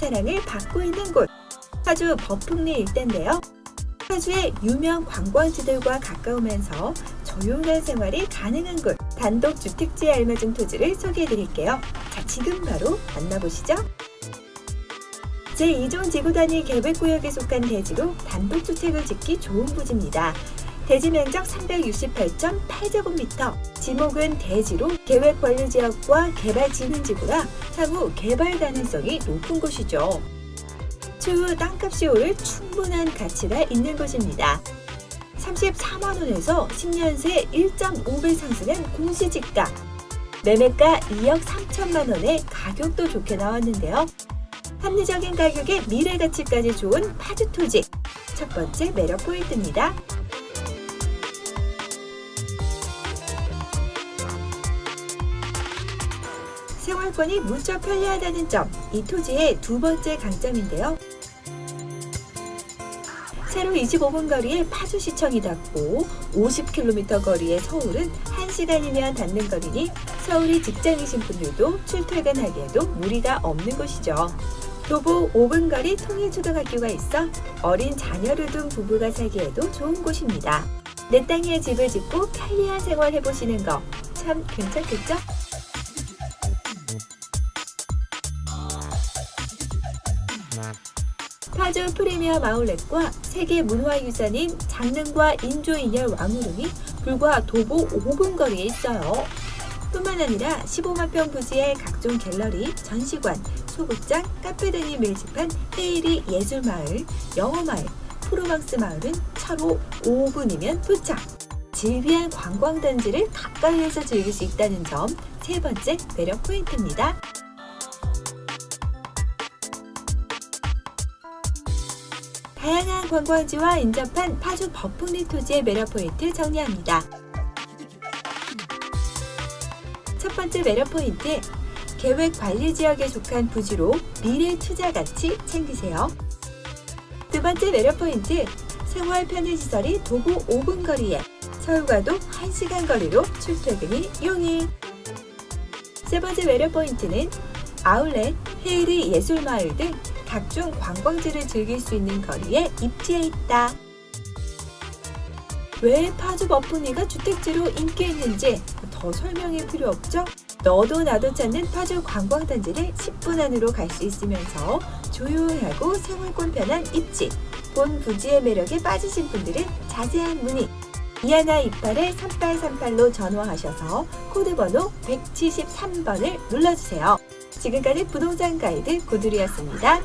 사랑을 받고 있는 곳 파주 버풍리 일대인데요. 파주의 유명 관광지들과 가까우면서 조용한 생활이 가능한 곳 단독 주택지에 알맞은 토지를 소개해 드릴게요. 자, 지금 바로 만나보시죠. 제2종 지구단위 계획구역에 속한 대지로 단독주택을 짓기 좋은 부지입니다. 대지 면적 368.8제곱미터, 지목은 대지로 계획 관리 지역과 개발 진행 지구라 향후 개발 가능성이 높은 곳이죠. 추후 땅값이 오를 충분한 가치가 있는 곳입니다. 34만 원에서 10년 새 1.5배 상승한 공시지가, 매매가 2억 3천만 원에 가격도 좋게 나왔는데요. 합리적인 가격에 미래 가치까지 좋은 파주 토지. 첫 번째 매력 포인트입니다. 생활권이 무척 편리하다는 점, 이 토지의 두 번째 강점인데요. 세로 25분 거리에 파주시청이 닿고 50km 거리의 서울은 1시간이면 닿는 거리니 서울이 직장이신 분들도 출퇴근하기에도 무리가 없는 곳이죠. 도보 5분 거리 통일초등학교가 있어 어린 자녀를 둔 부부가 살기에도 좋은 곳입니다. 내 땅에 집을 짓고 편리한 생활 해보시는 거 참 괜찮겠죠? 파주 프리미엄 아울렛과 세계 문화유산인 장릉과 인조인열 왕우릉이 불과 도보 5분 거리에 있어요. 뿐만 아니라 15만 평 부지의 각종 갤러리, 전시관, 소극장, 카페 등이 밀집한 헤이리 예술마을, 영어마을, 프로방스 마을은 차로 5분이면 도착. 질비한 관광단지를 가까이에서 즐길 수 있다는 점 세 번째 매력 포인트입니다. 다양한 관광지와 인접한 파주 버풍리 토지의 매력 포인트 정리합니다. 첫 번째 매력 포인트, 계획 관리 지역에 속한 부지로 미래 투자 가치 챙기세요. 두 번째 매력 포인트, 생활 편의 시설이 도보 5분 거리에 서울과도 1시간 거리로 출퇴근이 용이. 세 번째 매력 포인트는 아울렛, 헤이리 예술마을 등 각종 관광지를 즐길 수 있는 거리에 입지해 있다. 왜 파주 버프니가 주택지로 인기 있는지 더 설명이 필요 없죠? 너도 나도 찾는 파주 관광단지를 10분 안으로 갈 수 있으면서 조용하고 생활권 편한 입지, 본 부지의 매력에 빠지신 분들은 자세한 문의 이하나 이팔에 3838로 전화하셔서 코드번호 173번을 눌러주세요. 지금까지 부동산 가이드 고두리였습니다.